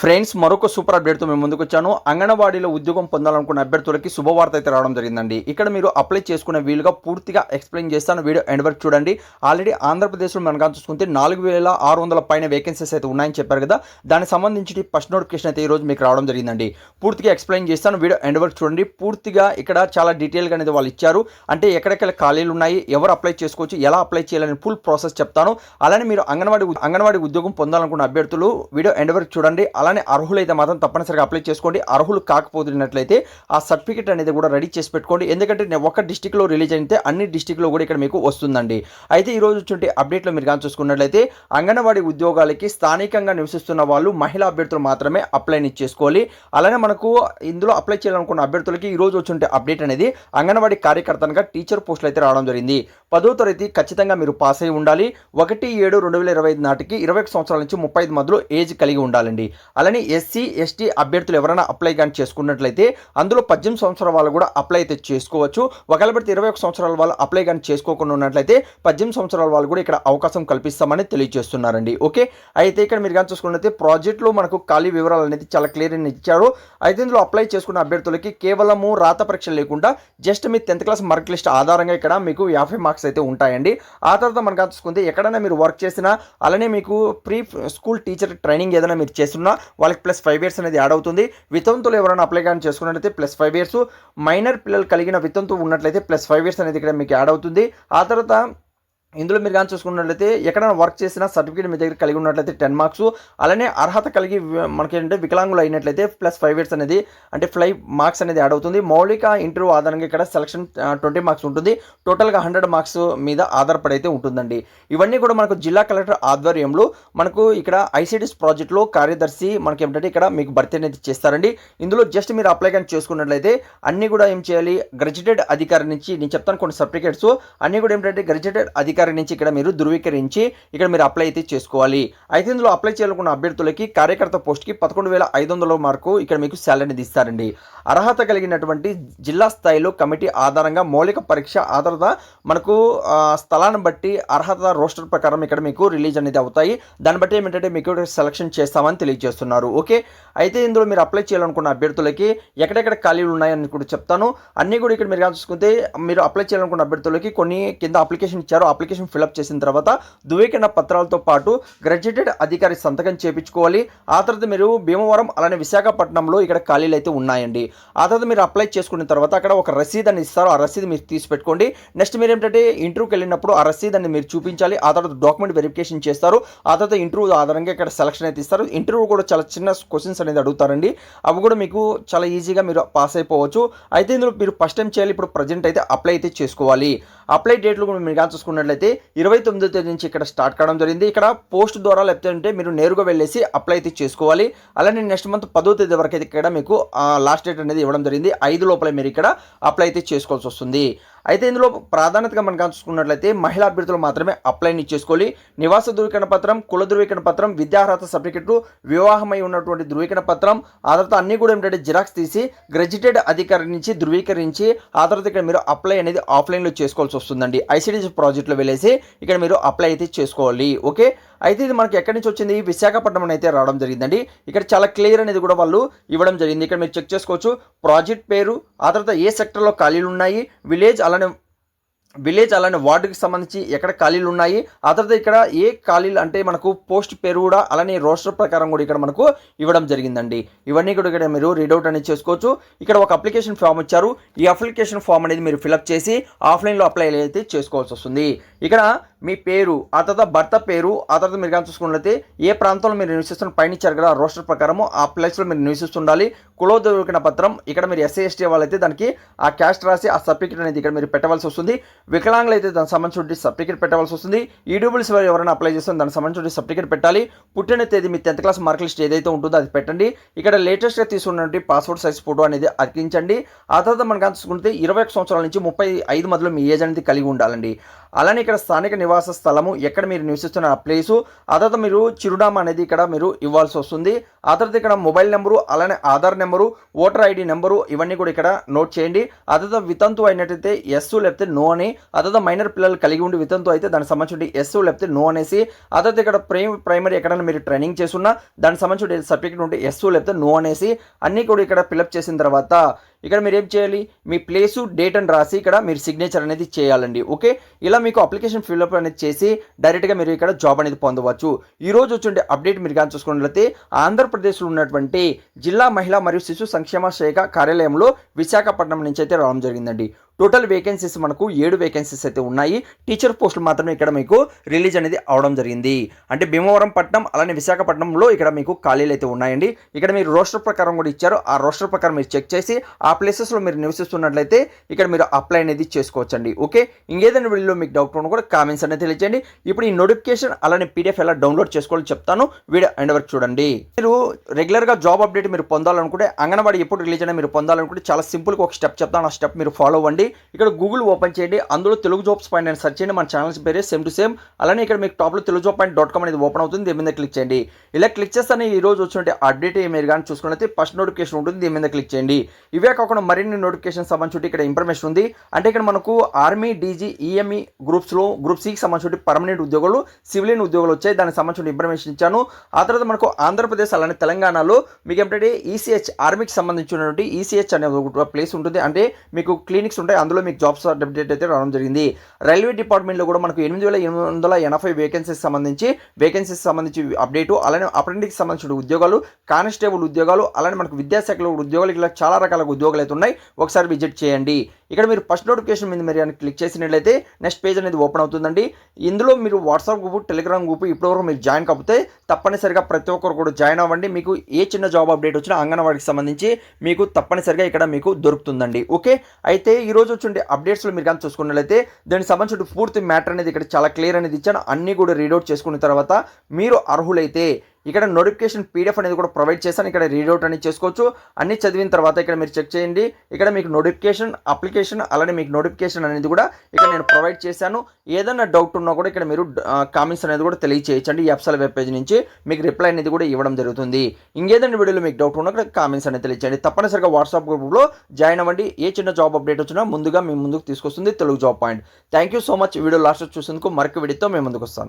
Friends మరొక super అప్డేట్తో మేము ముందుకు వచ్చాను అంగన్వాడీలో ఉద్యోగం పొందాలనుకున్న అభ్యర్థులకి శుభవార్త అయితే రావడం జరిగిందండి. ఇక్కడ మీరు అప్లై చేసుకునే వీలుగా పూర్తిగా ఎక్స్ప్లెయిన్ చేస్తాను. వీడియో ఎండ్ వరకు చూడండి. ఆల్రెడీ ఆంధ్రప్రదేశ్లో మనం కానీ చూసుకుంటే నాలుగు వేల ఆరు వందల పైన వేకెన్సీస్ అయితే ఉన్నాయని చెప్పారు కదా. దానికి సంబంధించి ఫస్ట్ నోటిఫికేషన్ అయితే ఈ రోజు మీకు రావడం జరిగిందండి. పూర్తిగా ఎక్స్ప్లెయిన్ చేస్తాను. వీడియో ఎండ్ వరకు చూడండి. పూర్తిగా ఇక్కడ చాలా డీటెయిల్గా అనేది వాళ్ళు ఇచ్చారు. అంటే ఎక్కడెక్కడ ఖాళీలు ఉన్నాయి ఎవరు అప్లై చేసుకోవచ్చు ఎలా అప్లై చేయాలని ఫుల్ ప్రాసెస్ చెప్తాను. అలానే మీరు అంగన్వాడీ అంగన్వాడీ ఉద్యోగం పొందాలనుకున్న అభ్యర్థులు వీడియో ఎండ్ వరకు చూడండి. అలానే అర్హులైతే మాత్రం తప్పనిసరిగా అప్లై చేసుకోండి. అర్హులు కాకపోతున్నట్లయితే ఆ సర్టిఫికేట్ అనేది కూడా రెడీ చేసి పెట్టుకోండి. ఎందుకంటే నేను ఒక డిస్టిక్లో రిలీజ్ అయితే అన్ని డిస్టిక్లో కూడా ఇక్కడ మీకు వస్తుందండి. అయితే ఈ రోజు వచ్చే అప్డేట్లో మీరు కానీ చూసుకున్నట్లయితే అంగన్వాడీ ఉద్యోగాలకి స్థానికంగా నివసిస్తున్న వాళ్ళు మహిళా అభ్యర్థులు మాత్రమే అప్లై చేసుకోవాలి. అలానే మనకు ఇందులో అప్లై చేయాలనుకున్న అభ్యర్థులకి ఈరోజు రోజు వచ్చే అప్డేట్ అనేది అంగన్వాడీ కార్యకర్తగా టీచర్ పోస్టులు అయితే రావడం జరిగింది. పదో తరగతి ఖచ్చితంగా మీరు పాస్ అయి ఉండాలి. ఒకటి ఏడు రెండు వేల ఇరవై ఐదు నాటికి ఇరవై ఒక సంవత్సరాల నుంచి ముప్పై ఐదు మధ్యలో ఏజ్ కలిగి ఉండాలండి. అలానే ఎస్సీ ఎస్టీ అభ్యర్థులు ఎవరైనా అప్లై కానీ చేసుకున్నట్లయితే అందులో పద్దెనిమిది సంవత్సరాల వాళ్ళు కూడా అప్లై అయితే చేసుకోవచ్చు. ఒకవేళ పడితే ఇరవై ఒక సంవత్సరాల వాళ్ళు అప్లై కానీ చేసుకోకుండా ఉన్నట్లయితే పద్దెనిమిది సంవత్సరాల వాళ్ళు కూడా ఇక్కడ అవకాశం కల్పిస్తామని తెలియజేస్తున్నారండి. ఓకే? అయితే ఇక్కడ మీరు కానీ చూసుకున్నట్లయితే ప్రాజెక్టులో మనకు ఖాళీ వివరాలు అనేది చాలా క్లియర్ ఇచ్చారు. అయితే ఇందులో అప్లై చేసుకున్న అభ్యర్థులకి కేవలము రాత పరీక్ష లేకుండా జస్ట్ మీ టెన్త్ క్లాస్ మార్క్ లిస్ట్ ఆధారంగా ఇక్కడ మీకు యాభై మార్క్స్ అయితే ఉంటాయండి. ఆ తర్వాత మనకు చూసుకుంటే ఎక్కడైనా మీరు వర్క్ చేసినా అలానే మీకు ప్రీ స్కూల్ టీచర్ ట్రైనింగ్ ఏదైనా మీరు చేస్తున్నా వాళ్ళకి ప్లస్ ఫైవ్ ఇయర్స్ అనేది యాడ్ అవుతుంది. వితంతులు ఎవరైనా అప్లై కానీ చేసుకున్నట్లయితే ప్లస్ ఫైవ్ ఇయర్స్. మైనర్ పిల్లలు కలిగిన వితంతు ఉన్నట్లయితే ప్లస్ ఫైవ్ ఇయర్స్ అనేది ఇక్కడ మీకు యాడ్ అవుతుంది. ఆ తర్వాత ఇందులో మీరు కానీ చూసుకున్నట్లయితే ఎక్కడైనా వర్క్ చేసిన సర్టిఫికేట్ మీ దగ్గర కలిగి ఉన్నట్లయితే టెన్ మార్క్స్ అలానే అర్హత కలిగి మనకి ఏంటంటే వికలాంగులు అయినట్లయితే ప్లస్ ఫైవ్ ఇయర్స్ అనేది అంటే ఫ్లై మార్క్స్ అనేది యాడ్ అవుతుంది. మౌలిక ఇంటర్వ్యూ ఆధారంగా ఇక్కడ సెలక్షన్ ట్వంటీ మార్క్స్ ఉంటుంది. టోటల్గా హండ్రెడ్ మార్క్స్ మీద ఆధారపడి అయితే ఉంటుందండి. ఇవన్నీ కూడా మనకు జిల్లా కలెక్టర్ ఆధ్వర్యంలో మనకు ఇక్కడ ఐసిడిఎస్ ప్రాజెక్ట్లో కార్యదర్శి మనకి ఏమిటంటే ఇక్కడ మీకు భర్తీ అనేది చేస్తారండి. ఇందులో జస్ట్ మీరు అప్లై కానీ చేసుకున్నట్లయితే అన్ని కూడా ఏం చేయాలి? గ్రాడ్యుయేటెడ్ అధికారి నుంచి నేను చెప్తాను కొన్ని సర్టిఫికేట్స్ అన్ని కూడా ఏంటంటే గ్రాడ్యుయేటెడ్ అధికారి నుంచి ఇక్కడ మీరు ధృవీకరించి ఇక్కడ మీరు అప్లై అయితే చేసుకోవాలి. అయితే ఇందులో అప్లై చేయాలనుకున్న అభ్యర్థులకి కార్యకర్త పోస్ట్కి పదకొండు వేల ఐదు వందల మార్కు ఇక్కడ మీకు శాలరీ ఇస్తారండి. అర్హత కలిగినటువంటి జిల్లా స్థాయిలో కమిటీ ఆధారంగా మౌలిక పరీక్ష ఆధారత మనకు స్థలాన్ని బట్టి అర్హత రోస్టర్ ప్రకారం ఇక్కడ మీకు రిలీజ్ అనేది అవుతాయి. దాన్ని బట్టి ఏమిటంటే మీకు సెలక్షన్ చేస్తామని తెలియజేస్తున్నారు. ఓకే? అయితే ఇందులో మీరు అప్లై చేయాలనుకున్న అభ్యర్థులకి ఎక్కడెక్కడ ఖాళీలు ఉన్నాయని కూడా చెప్తాను. అన్నీ కూడా ఇక్కడ మీరు చూసుకుంటే మీరు అప్లై చేయాలనుకున్న అభ్యర్థులకి కొన్ని కింద అప్లికేషన్ ఇచ్చారు. అప్లికేషన్ ఫిలప్ చేసిన తర్వాత ధృవీకరణ పత్రాలతో పాటు గ్రాడ్యుయేటెడ్ అధికారి సంతకం చేపించుకోవాలి. ఆ తర్వాత మీరు భీమవరం అలానే విశాఖపట్నంలో ఇక్కడ ఖాళీలు అయితే ఉన్నాయండి. ఆ తర్వాత మీరు అప్లై చేసుకున్న తర్వాత అక్కడ ఒక రసీద్ అని ఇస్తారు. ఆ రసీదు మీరు తీసి పెట్టుకోండి నెక్స్ట్ మీరు ఏంటంటే ఇంటర్వ్యూకి వెళ్ళినప్పుడు ఆ రసీద్ అని మీరు చూపించాలి. ఆ తర్వాత డాక్యుమెంట్ వెరిఫికేషన్ చేస్తారు. ఆ తర్వాత ఇంటర్వ్యూ ఆధారంగా ఇక్కడ సెలక్షన్ అయితే ఇస్తారు. ఇంటర్వ్యూ కూడా చాలా చిన్న క్వశ్చన్స్ అనేది అడుగుతారండి. అవి కూడా మీకు చాలా ఈజీగా మీరు పాస్ అయిపోవచ్చు. అయితే ఇందులో మీరు ఫస్ట్ టైం చేయాలి. ఇప్పుడు ప్రజెంట్ అయితే అప్లై అయితే చేసుకోవాలి. అప్లై డేట్లు కూడా మీరు కానీ చూసుకున్నట్లయితే అయితే ఇరవై తొమ్మిదో తేదీ నుంచి ఇక్కడ స్టార్ట్ కావడం జరిగింది. ఇక్కడ పోస్ట్ ద్వారా లేకపోతే ఉంటే మీరు నేరుగా వెళ్ళేసి అప్లై అయితే చేసుకోవాలి. అలానే నెక్స్ట్ మంత్ పదో తేదీ వరకు అయితే ఇక్కడ మీకు లాస్ట్ డేట్ అనేది ఇవ్వడం జరిగింది. ఐదు లోపల మీరు ఇక్కడ అప్లై అయితే చేసుకోవాల్సి వస్తుంది. అయితే ఇందులో ప్రాధాన్యతగా మనం కానీ చూసుకున్నట్లయితే మహిళా అభ్యర్థులు మాత్రమే అప్లైని చేసుకోవాలి నివాస ధృవీకరణ పత్రం కుల ధృవీకరణ పత్రం విద్యార్హత సర్టిఫికెట్లు వివాహమై ఉన్నటువంటి ధృవీకరణ పత్రం ఆ తర్వాత అన్ని కూడా ఏంటంటే జిరాక్స్ తీసి గ్రెజిటెడ్ అధికారి నుంచి ధృవీకరించి ఆ తర్వాత ఇక్కడ మీరు అప్లై అనేది ఆఫ్లైన్లో చేసుకోవాల్సి వస్తుందండి. ఐసిడిఎస్ ప్రాజెక్ట్లో వెళ్ళేసి ఇక్కడ మీరు అప్లై అయితే చేసుకోవాలి. ఓకే అయితే ఇది మనకి ఎక్కడి నుంచి వచ్చింది? విశాఖపట్నం అయితే రావడం జరిగిందండి. ఇక్కడ చాలా క్లియర్ అనేది కూడా వాళ్ళు ఇవ్వడం జరిగింది. ఇక్కడ మీరు చెక్ చేసుకోవచ్చు. ప్రాజెక్ట్ పేరు ఆ తర్వాత ఏ సెక్టర్లో ఖాళీలు ఉన్నాయి? విలేజ్ అలానే విలేజ్ అలానే వార్డుకి సంబంధించి ఎక్కడ ఖాళీలు ఉన్నాయి? ఆ తర్వాత ఇక్కడ ఏ ఖాళీలు అంటే మనకు పోస్ట్ పేరు కూడా అలానే రోస్టర్ ప్రకారం కూడా ఇక్కడ మనకు ఇవ్వడం జరిగిందండి. ఇవన్నీ కూడా ఇక్కడ మీరు రీడౌట్ అనేది చేసుకోవచ్చు. ఇక్కడ ఒక అప్లికేషన్ ఫామ్ ఇచ్చారు. ఈ అప్లికేషన్ ఫామ్ అనేది మీరు ఫిలప్ చేసి ఆఫ్లైన్లో అప్లై అయితే చేసుకోవాల్సి వస్తుంది. ఇక్కడ మీ పేరు ఆ తర్వాత భర్త పేరు ఆ తర్వాత మీరు కానీ చూసుకున్నట్లయితే ఏ ప్రాంతంలో మీరు నివసిస్తున్న పైన ఇచ్చారు కదా రోస్టర్ ప్రకారము ఆ ప్లేస్లో మీరు నివసిస్తుండాలి. కులో దొరికిన పత్రం ఇక్కడ మీరు ఎస్సీ ఎస్టీ వాళ్ళైతే దానికి ఆ క్యాస్ట్ రాసి ఆ సర్టిఫికేట్ అనేది ఇక్కడ మీరు పెట్టవలసి వస్తుంది. వికలాంగులు అయితే దానికి సంబంధించిన సర్టిఫికేట్ పెట్టవలసి వస్తుంది. ఈడబ్ల్యూస్ ఎవరైనా అప్లై చేస్తే దానికి సంబంధించిన సర్టిఫికేట్ పెట్టాలి. పుట్టిన తేదీ మీ టెన్త్ క్లాస్ మార్క్ లిస్ట్ ఏదైతే ఉంటుందో అది పెట్టండి. ఇక్కడ లేటెస్ట్గా తీసుకున్నటువంటి పాస్పోర్ట్ సైజ్ ఫోటో అనేది అతికించండి. ఆ తర్వాత మనం కానీ చూసుకుంటే ఇరవై ఒక సంవత్సరాల నుంచి ముప్పై ఐదు మధ్యలో మీ ఏజ్ అనేది కలిగి ఉండాలండి. అలానే ఇక్కడ స్థానిక నివాస స్థలము. ఎక్కడ మీరు నివసిస్తున్న ఆ ప్లేసు. ఆ తర్వాత మీరు చిరునామా అనేది ఇక్కడ మీరు ఇవ్వాల్సి వస్తుంది. ఆ తర్వాత ఇక్కడ మొబైల్ నెంబరు అలానే Aadhaar number voter ID number ఇవన్నీ కూడా ఇక్కడ నోట్ చేయండి. ఆ తర్వాత వితంతు అయినట్టయితే ఎస్ లేకపోతే నో అని ఆ తర్వాత మైనర్ పిల్లలు కలిగి ఉండి వితంతు అయితే దానికి సంబంధించి ఎస్ లేకపోతే నో అనేసి ఆ తర్వాత ఇక్కడ ప్రైమ్ ప్రైమరీ ఎక్కడైనా మీరు ట్రైనింగ్ చేస్తున్నా దానికి సంబంధించి సర్టిఫికేట్ ఉంటే ఎస్ లేకపోతే నో అనేసి అన్నీ కూడా ఇక్కడ ఫిలప్ చేసిన తర్వాత ఇక్కడ మీరు ఏం చేయాలి? మీ ప్లేసు డేట్ అని రాసి ఇక్కడ మీరు సిగ్నేచర్ అనేది చేయాలండి. ఓకే ఇలా మీకు అప్లికేషన్ ఫిల్అప్ అనేది చేసి డైరెక్ట్గా మీరు ఇక్కడ జాబ్ అనేది పొందవచ్చు. ఈ రోజు వచ్చే అప్డేట్ మీరు కానీ చూసుకున్నట్లయితే ఆంధ్రప్రదేశ్లో ఉన్నటువంటి జిల్లా మహిళా మరియు శిశు సంక్షేమ శాఖ కార్యాలయంలో విశాఖపట్నం నుంచి అయితే రావడం జరిగిందండి. టోటల్ వేకెన్సీస్ మనకు ఏడు వేకెన్సీస్ అయితే ఉన్నాయి. టీచర్ పోస్టులు మాత్రమే ఇక్కడ మీకు రిలీజ్ అనేది అవడం జరిగింది. అంటే భీమవరం పట్నం అలానే విశాఖపట్నంలో ఇక్కడ మీకు ఖాళీలు అయితే ఉన్నాయండి. ఇక్కడ మీరు రోస్టర్ ప్రకారం కూడా ఇచ్చారు. ఆ రోస్టర్ ప్రకారం మీరు చెక్ చేసి ఆ ప్లేసెస్లో మీరు నివసిస్తున్నట్లయితే ఇక్కడ మీరు అప్లై అనేది చేసుకోవచ్చండి. ఓకే? ఇంకేదైనా వీడియోలో మీకు డౌట్ ఉన్న కూడా కామెంట్స్ అనేది తెలియజేయండి ఇప్పుడు ఈ నోటిఫికేషన్ అలానే పీడిఎఫ్ ఎలా డౌన్లోడ్ చేసుకోవాలో చెప్తాను. వీడియో ఎండ్ వరకు చూడండి. మీరు రెగ్యులర్గా జాబ్ అప్డేట్ మీరు పొందాలనుకుంటే అంగన్వాడీ ఎప్పుడు రిలీజ్ అయినా మీరు పొందాలనుకుంటే చాలా సింపుల్గా ఒక స్టెప్ చెప్తాను. ఆ స్టెప్ మీరు ఫాలో అవ్వండి. ఇక్కడ గూగుల్ ఓపెన్ చేయండి. అందులో తెలుగు జాబ్స్ పాయింట్ అని సెర్చ్ చేయండి. మన ఛానల్స్ పేరే సేమ్ టు సేమ్ అలానే ఇక్కడ మీకు టాప్లో Telugu job point dot com అనేది ఓపెన్ అవుతుంది. దీని మీద క్లిక్ చేయండి. ఇలా క్లిక్ చేస్తానే ఈ రోజు వచ్చినట్టు అప్డేట్ మీరు కానీ చూసుకున్నట్లయితే ఫస్ట్ నోటిఫికేషన్ ఉంటుంది. దీని మీద క్లిక్ చేయండి. ఇవే కాకుండా మరిన్ని నోటిఫికేషన్ సంబంధించి ఇక్కడ ఇన్ఫర్మేషన్ ఉంది. అంటే ఇక్కడ మనకు ఆర్మీ డీజీ ఈఎంఈ గ్రూప్స్లో గ్రూప్ సికి సంబంధించి పర్మనెంట్ ఉద్యోగాలు సివిలియన్ ఉద్యోగాలు వచ్చాయి. దానికి సంబంధించిన ఇన్ఫర్మేషన్ ఇచ్చాను. ఆ తర్వాత మనకు ఆంధ్రప్రదేశ్ అలానే తెలంగాణలో మీకు ఏంటంటే ఈసీహెచ్ ఆర్మీకి సంబంధించినటువంటి ఈసీహెచ్ అనే ఒక ప్లేస్ ఉంటుంది. అంటే మీకు క్లినిక్స్ ఉంటాయి. అందులో మీకు జాబ్స్ అప్డేట్ అయితే రావడం జరిగింది. రైల్వే డిపార్ట్మెంట్లో కూడా మనకు ఎనిమిది వేల ఎనిమిది వందల ఎనభై వేకెన్సీస్ సంబంధించి వేకెన్సీస్ సంబంధించి అప్డేటు అలానే అప్రెంటిస్ సంబంధించిన ఉద్యోగాలు కానిస్టేబుల్ ఉద్యోగాలు అలానే మనకు విద్యాశాఖలో ఉద్యోగాలు ఇలా చాలా రకాల ఉద్యోగాలు అయితే ఉన్నాయి. ఒకసారి విజిట్ చేయండి. ఇక్కడ మీరు ఫస్ట్ నోటిఫికేషన్ మీద మీరు క్లిక్ చేసినట్లయితే నెక్స్ట్ పేజ్ అనేది ఓపెన్ అవుతుందండి. ఇందులో మీరు వాట్సాప్ గ్రూప్ టెలిగ్రామ్ గ్రూప్ ఇప్పటివరకు మీరు జాయిన్ కాకపోతే తప్పనిసరిగా ప్రతి ఒక్కరు కూడా జాయిన్ అవ్వండి. మీకు ఏ చిన్న జాబ్ అప్డేట్ వచ్చినా అంగన్వాడికి సంబంధించి మీకు తప్పనిసరిగా ఇక్కడ మీకు దొరుకుతుందండి. ఓకే అయితే ఈరోజు రోజు వచ్చే అప్డేట్స్లో మీరు కానీ చూసుకున్నట్లయితే దానికి సంబంధించిన పూర్తి మ్యాటర్ అనేది ఇక్కడ చాలా క్లియర్ అనేది ఇచ్చాను. అన్నీ కూడా రీడౌట్ చేసుకున్న తర్వాత మీరు అర్హులైతే ఇక్కడ నోటిఫికేషన్ పీడిఎఫ్ అనేది కూడా ప్రొవైడ్ చేశాను. ఇక్కడ రీడౌట్ అనేది చేసుకోవచ్చు. అన్ని చదివిన తర్వాత ఇక్కడ మీరు చెక్ చేయండి. ఇక్కడ మీకు నోటిఫికేషన్ అప్లికేషన్ అలానే మీకు నోటిఫికేషన్ అనేది కూడా ఇక్కడ నేను ప్రొవైడ్ చేశాను. ఏదైనా డౌట్ ఉన్నా కూడా ఇక్కడ మీరు కామెంట్స్ అనేది కూడా తెలియచేయచ్చండి ఈ ఎఫ్సల్ వెబ్ పేజ్ నుంచి. మీకు రిప్లై అనేది కూడా ఇవ్వడం జరుగుతుంది. ఇంకేదైనా వీడియోలో మీకు డౌట్ ఉన్నా కూడా కామెంట్స్ అనేది తెలియచేయండి. తప్పనిసరిగా వాట్సాప్ గ్రూప్లో జాయిన్ అవ్వండి. ఏ చిన్న జాబ్ అప్డేట్ వచ్చినా ముందుగా మీ ముందుకు తీసుకొస్తుంది Telugu job point thank you so much video last చూసేందుకు మరొక వీడియోతో మేము ముందుకు వస్తాను